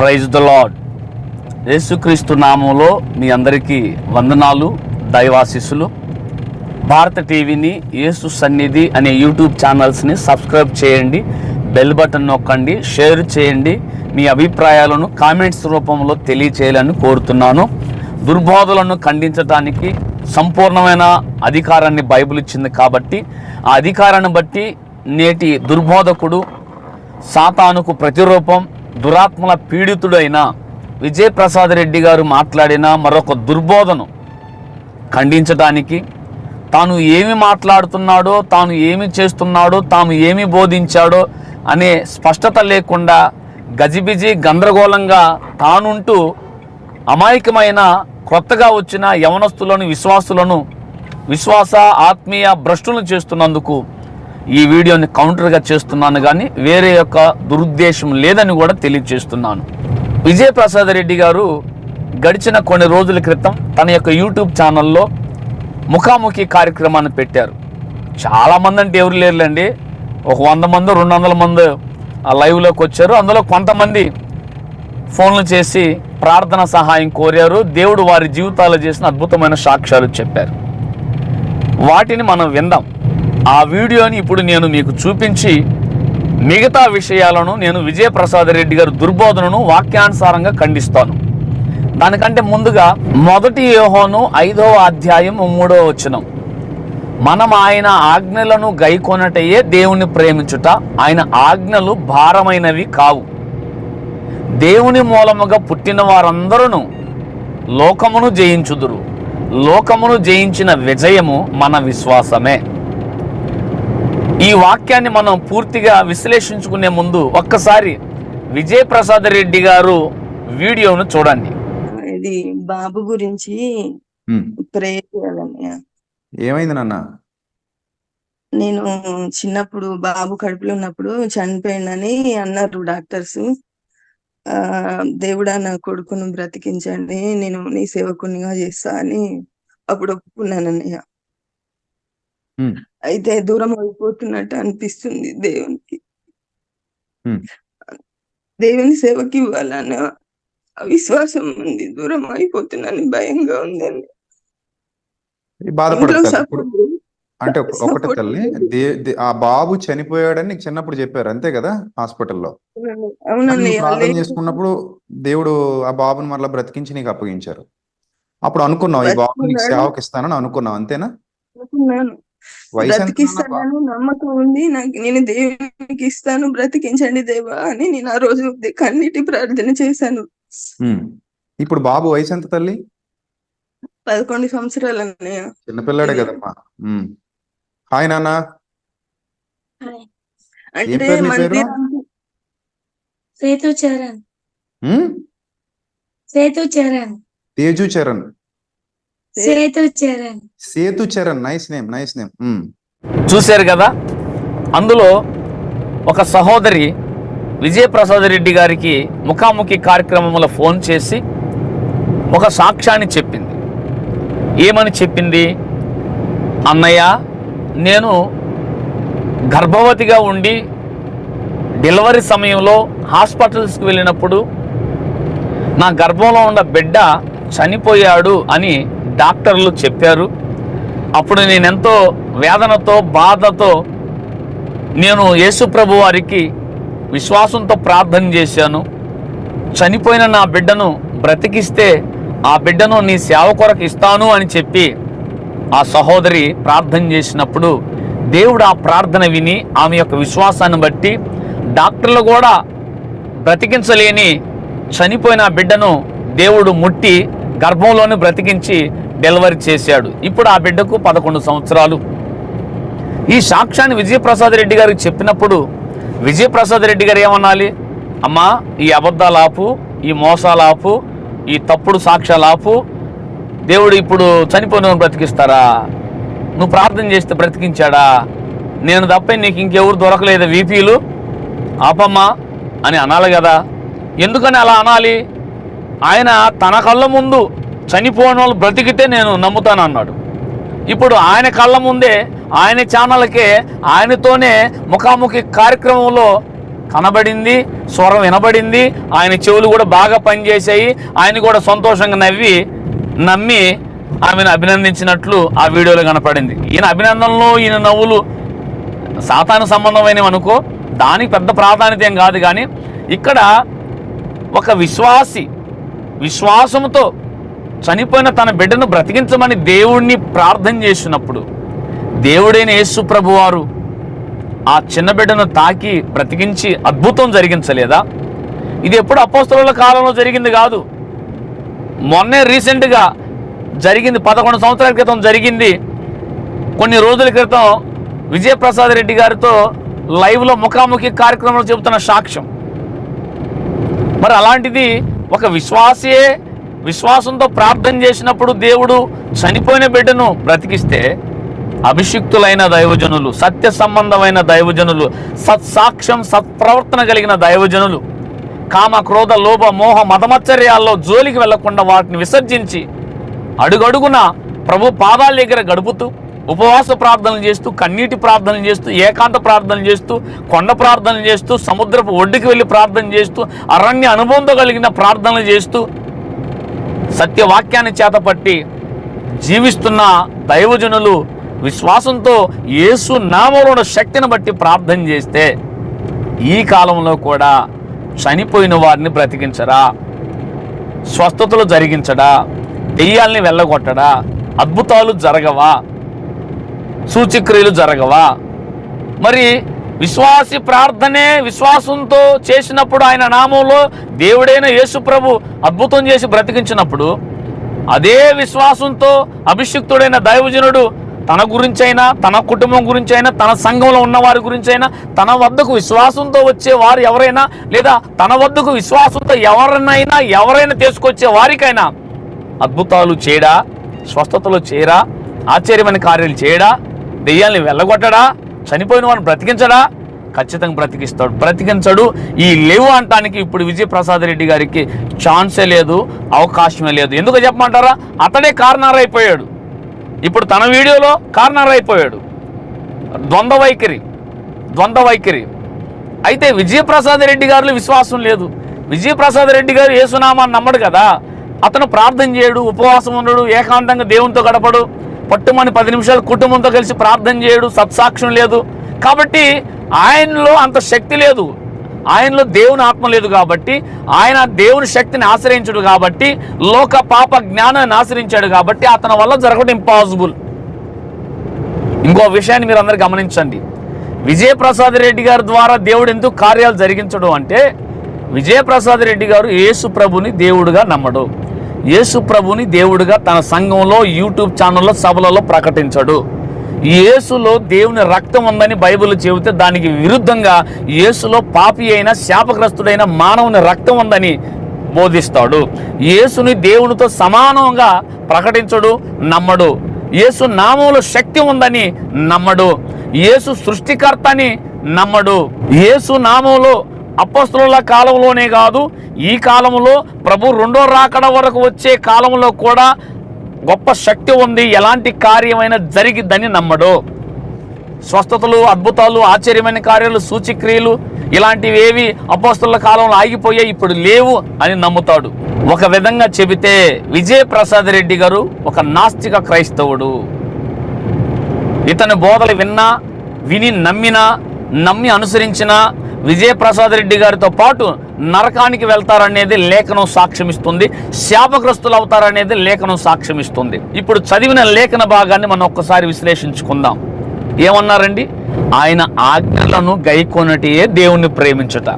Praise the lord యేసుక్రీస్తు నామంలో మీ అందరికీ వందనాలు దైవాశిస్సులు. భారత టీవీని యేసు సన్నిధి అనే యూట్యూబ్ ఛానల్స్ని సబ్స్క్రైబ్ చేయండి బెల్ బటన్ నొక్కండి షేర్ చేయండి మీ అభిప్రాయాలను కామెంట్స్ రూపంలో తెలియచేయాలని కోరుతున్నాను. దుర్బోధలను ఖండించడానికి సంపూర్ణమైన అధికారాన్ని బైబిల్ ఇచ్చింది కాబట్టి ఆ అధికారాన్ని బట్టి నేటి దుర్బోధకుడు సాతానుకు ప్రతిరూపం దురాత్మల పీడితుడైన విజయప్రసాద్ రెడ్డి గారు మాట్లాడిన మరొక దుర్బోధను ఖండించడానికి తాను ఏమి మాట్లాడుతున్నాడో తాను ఏమి చేస్తున్నాడో తాను ఏమి బోధించాడో అనే స్పష్టత లేకుండా గజిబిజి గందరగోళంగా తానుంటూ అమాయకమైన కొత్తగా వచ్చిన యవనస్తులను విశ్వాసులను విశ్వాస ఆత్మీయ భ్రష్టులను చేస్తున్నందుకు ఈ వీడియోని కౌంటర్గా చేస్తున్నాను కానీ వేరే యొక్క దురుద్దేశం లేదని కూడా తెలియజేస్తున్నాను విజయప్రసాద్ రెడ్డి గారు గడిచిన కొన్ని రోజుల క్రితం తన యొక్క యూట్యూబ్ ఛానల్లో ముఖాముఖి కార్యక్రమాన్ని పెట్టారు. చాలామంది అంటే ఎవరు లేరులేండి. ఒక వంద మంది రెండు వందల మంది ఆ లైవ్లోకి వచ్చారు. అందులో కొంతమంది ఫోన్లు చేసి ప్రార్థన సహాయం కోరారు. దేవుడు వారి జీవితాలు చేసిన అద్భుతమైన సాక్ష్యాలు చెప్పారు. వాటిని మనం విందాం. ఆ వీడియోని ఇప్పుడు నేను మీకు చూపించి మిగతా విషయాలను నేను విజయప్రసాద్ రెడ్డి గారి దుర్బోధనను వాక్యానుసారంగా ఖండిస్తాను. దానికంటే ముందుగా మొదటి యోహోను ఐదవ అధ్యాయం మూడవ వచనం. మనం ఆయన ఆజ్ఞలను గైకొనటయే దేవుని ప్రేమించుట. ఆయన ఆజ్ఞలు భారమైనవి కావు. దేవుని మూలముగా పుట్టిన వారందరూ లోకమును జయించుదురు. లోకమును జయించిన విజయము మన విశ్వాసమే. ఈ వాక్యాన్ని మనం పూర్తిగా విశ్లేషించుకునే ముందు ఒక్కసారి విజయప్రసాద్ రెడ్డి గారు వీడియోను చూడండి. ఇది బాబు గురించి ఏమైంది నాన్న? నేను చిన్నప్పుడు బాబు కడుపులో ఉన్నప్పుడు చనిపోయిందని అన్నారు డాక్టర్స్. ఆ దేవుడా నా కొడుకును బ్రతికించండి నేను నీ సేవకునిగా చేస్తా అని అప్పుడు ఒప్పుకున్నానన్నయ్య. ఉమ్. అయితే దూరం అయిపోతున్నట్టు అనిపిస్తుంది దేవునికి. దేవుని సేవకి ఇవ్వాలన్న విశ్వాసం ఉంది. దూరం అయిపోతున్నాను భయంగా ఉందండి. అంటే ఒక- ఒకటి తల్లి ఆ బాబు చనిపోయాడని నీకు చిన్నప్పుడు చెప్పారు అంతే కదా? హాస్పిటల్లో. ప్రార్థన. చేసుకున్నప్పుడు దేవుడు ఆ బాబుని మరలా బ్రతికించి నీకు అప్పగించారు. అప్పుడు అనుకున్నావు ఈ బాబు నీకు. సేవకి ఇస్తానని అనుకున్నావు అంతేనా? బ్రతికిస్తానని నమ్మకం ఉంది. నాకు నేను దేవునికి ఇస్తాను బ్రతికించండి దేవా అని నేను ఆ రోజు కన్నీటి ప్రార్థన చేశాను. ఇప్పుడు బాబు వయసు ఎంత తల్లి? పదకొండు సంవత్సరాలు అన్నయ్య. చిన్నపిల్లాడే కదమ్మా. హాయ్ నాన్న. అంటే Sethu Charan? Sethu Charan. Teju Charan. Sethu Charan. Sethu Charan nice name nice name. చూశారు కదా? అందులో ఒక సహోదరి విజయప్రసాద్ రెడ్డి గారికి ముఖాముఖి కార్యక్రమంలో ఫోన్ చేసి ఒక సాక్ష్యాన్ని చెప్పింది. ఏమని చెప్పింది? అన్నయ్య నేను గర్భవతిగా ఉండి డెలివరీ సమయంలో హాస్పిటల్స్కి వెళ్ళినప్పుడు నా గర్భంలో ఉన్న బిడ్డ చనిపోయాడు అని డాక్టర్లు చెప్పారు. అప్పుడు నేనెంతో వేదనతో బాధతో నేను యేసుప్రభు వారికి విశ్వాసంతో ప్రార్థన చేశాను. చనిపోయిన నా బిడ్డను బ్రతికిస్తే ఆ బిడ్డను నీ సేవ కొరకు ఇస్తాను అని చెప్పి ఆ సహోదరి ప్రార్థన చేసినప్పుడు దేవుడు ఆ ప్రార్థన విని ఆమె యొక్క విశ్వాసాన్ని బట్టి డాక్టర్లు కూడా బ్రతికించలేని చనిపోయిన బిడ్డను దేవుడు ముట్టి గర్భంలోనే బ్రతికించి డెలివరీ చేశాడు. ఇప్పుడు ఆ బిడ్డకు పదకొండు సంవత్సరాలు. ఈ సాక్ష్యాన్ని విజయప్రసాద్ రెడ్డి గారికి చెప్పినప్పుడు విజయప్రసాద్ రెడ్డి గారు ఏమనాలి? అమ్మా ఈ అబద్ధాలు ఆపు ఈ మోసాలు ఆపు ఈ తప్పుడు సాక్ష్యాలు ఆపు. దేవుడు ఇప్పుడు చనిపోయిన బ్రతికిస్తారా? నువ్వు ప్రార్థన చేస్తే బ్రతికించాడా? నేను తప్ప నీకు ఇంకెవరు దొరకలేదు. వీపీలు ఆపమ్మా అని అనాలి కదా. ఎందుకని అలా అనాలి? ఆయన తన కళ్ళ ముందు చనిపోయిన వాళ్ళు బ్రతికితే నేను నమ్ముతాను అన్నాడు. ఇప్పుడు ఆయన కళ్ళ ముందే ఆయన ఛానల్కే ఆయనతోనే ముఖాముఖి కార్యక్రమంలో కనబడింది స్వరం వినబడింది ఆయన చెవులు కూడా బాగా పనిచేసాయి ఆయన కూడా సంతోషంగా నవ్వి నమ్మి ఆమెను అభినందించినట్లు ఆ వీడియోలో కనపడింది. ఈయన అభినందనలు ఈయన నవ్వులు సాతాను సంబంధమైనవి అనుకో దానికి పెద్ద ప్రాధాన్యత ఏం కాదు కానీ ఇక్కడ ఒక విశ్వాసి విశ్వాసంతో చనిపోయిన తన బిడ్డను బ్రతికించమని దేవుణ్ణి ప్రార్థన చేసినప్పుడు దేవుడైన యేసు ప్రభువారు ఆ చిన్న బిడ్డను తాకి బ్రతికించి అద్భుతం జరిగించలేదా? ఇది ఎప్పుడు అపోస్తల కాలంలో జరిగింది కాదు. మొన్నే రీసెంట్గా జరిగింది పదకొండు సంవత్సరాల క్రితం జరిగింది. కొన్ని రోజుల క్రితం విజయప్రసాద్ రెడ్డి గారితో లైవ్లో ముఖాముఖి కార్యక్రమంలో చెబుతున్న సాక్ష్యం. మరి అలాంటిది ఒక విశ్వాసే విశ్వాసంతో ప్రార్థన చేసినప్పుడు దేవుడు చనిపోయిన బిడ్డను బ్రతికిస్తే అభిషిక్తులైన దైవజనులు సత్య సంబంధమైన దైవజనులు సత్సాక్ష్యం సత్ప్రవర్తన కలిగిన దైవజనులు కామ క్రోధ లోభ మోహ మతమచ్చర్యాల్లో జోలికి వెళ్ళకుండా వాటిని విసర్జించి అడుగడుగున ప్రభు పాదాల దగ్గర గడుపుతూ ఉపవాస ప్రార్థనలు చేస్తూ కన్నీటి ప్రార్థనలు చేస్తూ ఏకాంత ప్రార్థనలు చేస్తూ కొండ ప్రార్థనలు చేస్తూ సముద్రపు ఒడ్డుకి వెళ్ళి ప్రార్థన చేస్తూ అరణ్య అనుభవంతో కలిగిన ప్రార్థనలు చేస్తూ సత్యవాక్యాన్ని చేతపట్టి జీవిస్తున్న దైవజనులు విశ్వాసంతో యేసు నామంలో శక్తిని బట్టి ప్రార్థన చేస్తే ఈ కాలంలో కూడా చనిపోయిన వారిని బ్రతికించరా స్వస్థతలు జరిగించడా? దెయ్యాల్ని వెళ్ళగొట్టడా? అద్భుతాలు జరగవా? సూచిక్రియలు జరగవా? మరి విశ్వాసి ప్రార్థనే విశ్వాసంతో చేసినప్పుడు ఆయన నామంలో దేవుడైన యేసుప్రభు అద్భుతం చేసి బ్రతికించినప్పుడు అదే విశ్వాసంతో అభిషిక్తుడైన దైవజనుడు తన గురించైనా తన కుటుంబం గురించైనా తన సంఘంలో ఉన్న వారి గురించైనా తన వద్దకు విశ్వాసంతో వచ్చే వారు ఎవరైనా లేదా తన వద్దకు విశ్వాసంతో ఎవరినైనా ఎవరైనా తీసుకొచ్చే వారికైనా అద్భుతాలు చేయడా స్వస్థతలు చేయరా ఆశ్చర్యమైన కార్యాలు చేయడా దెయ్యాల్ని వెళ్ళగొట్టడా చనిపోయిన వాడిని బ్రతికించడా? ఖచ్చితంగా బ్రతికిస్తాడు. బ్రతికించడు. ఈ లేవు అంటానికి ఇప్పుడు విజయప్రసాద్ రెడ్డి గారికి ఛాన్సే లేదు అవకాశమే లేదు. ఎందుకు చెప్పమంటారా? అతడే కారణారైపోయాడు. ఇప్పుడు తన వీడియోలో కారణారైపోయాడు. ద్వంద్వ వైఖరి. ద్వంద్వ వైఖరి. అయితే విజయప్రసాద్ రెడ్డి గారిలో విశ్వాసం లేదు. విజయప్రసాద్ రెడ్డి గారు ఏసునామాన్ని నమ్మడు కదా. అతను ప్రార్థన చేయడు ఉపవాసం ఉండడు ఏకాంతంగా దేవునితో గడపడు. పట్టుమని పది నిమిషాలు కుటుంబంతో కలిసి ప్రార్థన చేయడు సత్సాక్ష్యం లేదు. కాబట్టి ఆయనలో అంత శక్తి లేదు. ఆయనలో దేవుని ఆత్మ లేదు కాబట్టి ఆయన దేవుని శక్తిని ఆశ్రయించడు కాబట్టి లోక పాప జ్ఞానాన్ని ఆశ్రయించాడు కాబట్టి అతని వల్ల జరగడం ఇంపాసిబుల్ ఇంకో విషయాన్ని మీరు అందరు గమనించండి. విజయప్రసాద్ రెడ్డి గారి ద్వారా దేవుడు ఎందుకు కార్యాలు జరిగించడం అంటే విజయప్రసాద్ రెడ్డి గారు యేసు ప్రభుని దేవుడుగా నమ్మడు. యేసు ప్రభుని దేవుడుగా తన సంఘంలో యూట్యూబ్ ఛానల్లో సభలలో ప్రకటించడు. యేసులో దేవుని రక్తం ఉందని బైబిల్ చెబితే దానికి విరుద్ధంగా యేసులో పాపి అయిన శాపగ్రస్తుడైన మానవుని రక్తం ఉందని బోధిస్తాడు. యేసుని దేవునితో సమానంగా ప్రకటించడు నమ్మడు. యేసు నామంలో శక్తి ఉందని నమ్మడు. యేసు సృష్టికర్తని నమ్మడు. యేసు నామంలో అప్పస్తుల కాలంలోనే కాదు ఈ కాలంలో ప్రభు రెండో రాకడ వరకు వచ్చే కాలంలో కూడా గొప్ప శక్తి ఉంది. ఎలాంటి కార్యమైనా జరిగిద్దని నమ్మడు. స్వస్థతలు అద్భుతాలు ఆశ్చర్యమైన కార్యాలు సూచిక్రియలు ఇలాంటివి ఏవి అపోస్తుల కాలంలో ఆగిపోయాయి ఇప్పుడు లేవు అని నమ్ముతాడు. ఒక విధంగా చెబితే విజయ ప్రసాద్ రెడ్డి గారు ఒక నాస్తిక క్రైస్తవుడు. ఇతని బోధలు విన్నా విని నమ్మినా నమ్మి అనుసరించిన విజయప్రసాద్ రెడ్డి గారితో పాటు నరకానికి వెళ్తారనేది లేఖనం సాక్ష్యమిస్తుంది శాపగ్రస్తులు అవుతారనేది లేఖనం సాక్ష్యమిస్తుంది. ఇప్పుడు చదివిన లేఖన భాగాన్ని మనం ఒక్కసారి విశ్లేషించుకుందాం. ఏమన్నారండి? ఆయన ఆజ్ఞలను గైకొనటియే దేవుణ్ణి ప్రేమించుట.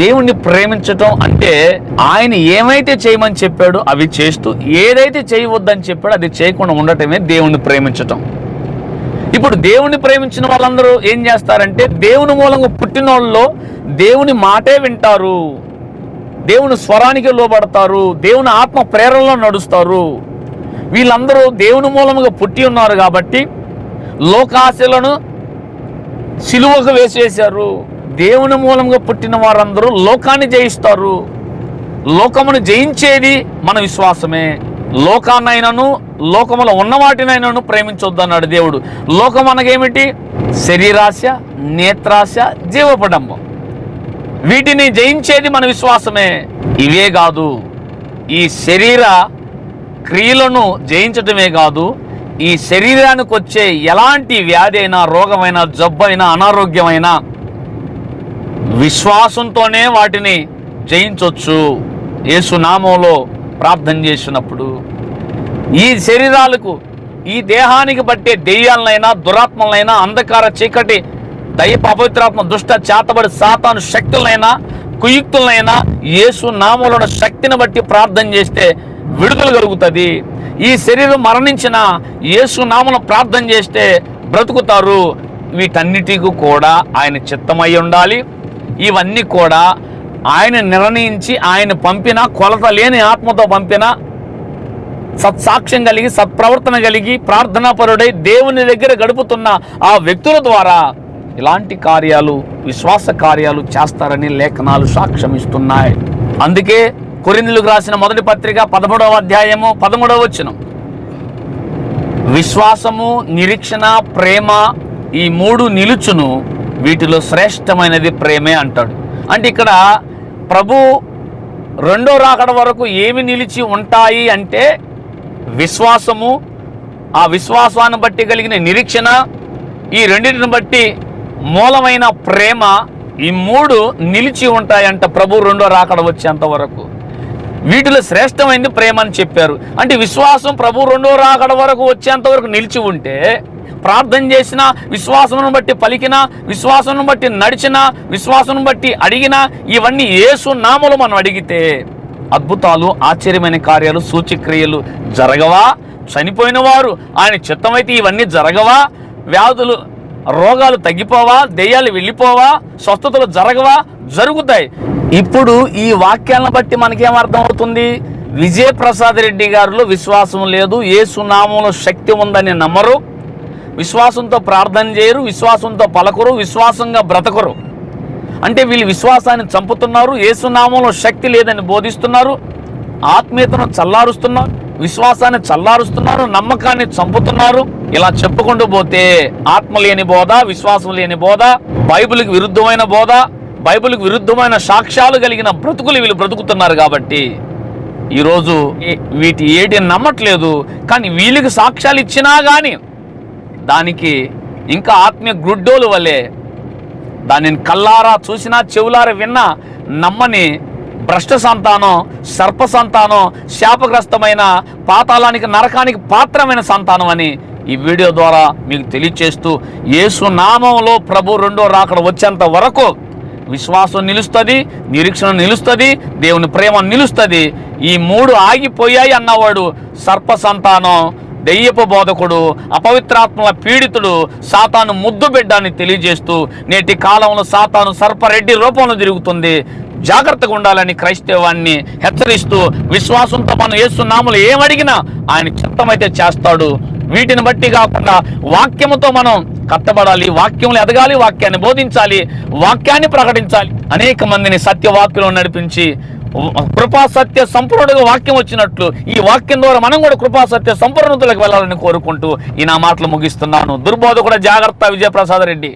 దేవుణ్ణి ప్రేమించటం అంటే ఆయన ఏమైతే చేయమని చెప్పాడో అవి చేస్తూ ఏదైతే చేయవద్దని చెప్పాడో అది చేయకుండా ఉండటమే దేవుణ్ణి ప్రేమించటం. ఇప్పుడు దేవుని ప్రేమించిన వాళ్ళందరూ ఏం చేస్తారంటే దేవుని మూలంగా పుట్టిన వాళ్ళు దేవుని మాటే వింటారు. దేవుని స్వరానికి లోబడతారు. దేవుని ఆత్మ ప్రేరణలో నడుస్తారు. వీళ్ళందరూ దేవుని మూలముగా పుట్టి ఉన్నారు కాబట్టి లోకాశలను సిలువకు వేసేశారు. దేవుని మూలంగా పుట్టిన వారందరూ లోకాన్ని జయిస్తారు. లోకమును జయించేది మన విశ్వాసమే. లోకాన్నైనను లోకములో ఉన్న వాటినైనాను ప్రేమించొద్దు అన్నాడు దేవుడు. లోకం అనగేమిటి? శరీరాశ నేత్రాశ జీవపడంబం వీటిని జయించేది మన విశ్వాసమే. ఇవే కాదు ఈ శరీర క్రియలను జయించటమే కాదు ఈ శరీరానికి వచ్చే ఎలాంటి వ్యాధి అయినా రోగమైనా జబ్బైనా అనారోగ్యమైనా విశ్వాసంతోనే వాటిని జయించవచ్చు యేసునామంలో ప్రార్థన చేసినప్పుడు ఈ శరీరాలకు ఈ దేహానికి బట్టే దెయ్యాలనైనా దురాత్మలైనా అంధకార చీకటి దయ పవిత్రాత్మ దుష్ట చేతబడి సాతాను శక్తులైనా కుయుక్తులైనా యేసు నామంలో శక్తిని బట్టి ప్రార్థన చేస్తే విడుదల కలుగుతుంది. ఈ శరీరం మరణించిన యేసు నామను ప్రార్థన చేస్తే బ్రతుకుతారు. వీటన్నిటికీ కూడా ఆయన చిత్తమై ఉండాలి. ఇవన్నీ కూడా ఆయన నిర్ణయించి ఆయన పంపిన కొలత లేని ఆత్మతో పంపిన సత్సాక్ష్యం కలిగి సత్ప్రవర్తన కలిగి ప్రార్థనాపరుడై దేవుని దగ్గర గడుపుతున్న ఆ వ్యక్తుల ద్వారా ఇలాంటి కార్యాలు విశ్వాస కార్యాలు చేస్తారని లేఖనాలు సాక్ష్యం ఇస్తున్నాయి అందుకే కొరిందులకు రాసిన మొదటి పత్రిక పదమూడవ అధ్యాయము పదమూడవ వచ్చిన విశ్వాసము నిరీక్షణ ప్రేమ ఈ మూడు నిలుచును వీటిలో శ్రేష్టమైనది ప్రేమే అంటాడు. అంటే ఇక్కడ ప్రభు రెండో రాకడ వరకు ఏమి నిలిచి ఉంటాయి అంటే విశ్వాసము ఆ విశ్వాసాన్ని బట్టి కలిగిన నిరీక్షణ ఈ రెండింటిని బట్టి మూలమైన ప్రేమ ఈ మూడు నిలిచి ఉంటాయంట ప్రభు రెండో రాకడ వచ్చేంత వరకు. వీటిలో శ్రేష్టమైనది ప్రేమ అని చెప్పారు. అంటే విశ్వాసం ప్రభు రెండో రాకడ వరకు వచ్చేంత వరకు నిలిచి ఉంటే ప్రార్థన చేసిన విశ్వాసమును బట్టి పలికిన విశ్వాసం బట్టి నడిచిన విశ్వాసం బట్టి అడిగినా ఇవన్నీ యేసు నామలు మనం అడిగితే అద్భుతాలు ఆశ్చర్యమైన కార్యాలు సూచక్రియలు జరగవా? చనిపోయిన వారు ఆయన చిత్తమైతే ఇవన్నీ జరగవా? వ్యాధులు రోగాలు తగ్గిపోవా? దెయ్యాలు వెళ్ళిపోవా? స్వస్థతలు జరగవా? జరుగుతాయి. ఇప్పుడు ఈ వాక్యాలను బట్టి మనకేం అవుతుంది విజయప్రసాద్ రెడ్డి గారిలో విశ్వాసం లేదు ఏ సునామంలో శక్తి ఉందని నమ్మరు. విశ్వాసంతో ప్రార్థన చేయరు విశ్వాసంతో పలకరు విశ్వాసంగా బ్రతకరు. అంటే వీళ్ళు విశ్వాసాన్ని చంపుతున్నారు ఏసునామంలో శక్తి లేదని బోధిస్తున్నారు ఆత్మీయతను చల్లారుస్తున్నారు విశ్వాసాన్ని చల్లారుస్తున్నారు నమ్మకాన్ని చంపుతున్నారు. ఇలా చెప్పుకుంటూ పోతే ఆత్మ లేని బోధ విశ్వాసం లేని బోధ బైబిల్కి విరుద్ధమైన బోధ బైబిల్కి విరుద్ధమైన సాక్ష్యాలు కలిగిన బ్రతుకులు వీళ్ళు బ్రతుకుతున్నారు కాబట్టి ఈరోజు వీటి ఏటి నమ్మట్లేదు కానీ వీళ్ళకి సాక్ష్యాలు ఇచ్చినా కానీ దానికి ఇంకా ఆత్మీయ గుడ్డోలు వలె దానిని కల్లారా చూసినా చెవులారా విన్నా నమ్మని భ్రష్ట సంతానం సర్ప సంతానం శాపగ్రస్తమైన పాతాళానికి నరకానికి పాత్రమైన సంతానం అని ఈ వీడియో ద్వారా మీకు తెలియచేస్తూ యేసు నామంలో ప్రభు రెండో రాకడ వచ్చేంత వరకు విశ్వాసం నిలుస్తుంది నిరీక్షణ నిలుస్తుంది దేవుని ప్రేమ నిలుస్తుంది. ఈ మూడు ఆగిపోయాయి అన్నవాడు సర్ప సంతానం దెయ్యపు బోధకుడు అపవిత్రాత్మల పీడితుడు సాతాను ముద్దు బిడ్డాన్ని తెలియజేస్తూ నేటి కాలంలో సాతాను సర్పరెడ్డి రూపంలో తిరుగుతుంది. జాగ్రత్తగా ఉండాలని క్రైస్తవాన్ని హెచ్చరిస్తూ విశ్వాసంతో మనం ఏసునాములు ఏమడిగినా ఆయన చిత్తమైతే చేస్తాడు. వీటిని బట్టి కాకుండా వాక్యముతో మనం కట్టబడాలి వాక్యములు ఎదగాలి వాక్యాన్ని బోధించాలి వాక్యాన్ని ప్రకటించాలి. అనేక మందిని సత్యవాక్యంలో నడిపించి కృపా సత్య సంపూర్ణుడుగా వాక్యం వచ్చినట్లు ఈ వాక్యం ద్వారా మనం కూడా కృపా సత్య సంపూర్ణతలకు వెళ్ళాలని కోరుకుంటూ ఈ నా మాటలు ముగిస్తున్నాను. దుర్బోధ కూడా జాగ్రత్త విజయప్రసాద్ రెడ్డి.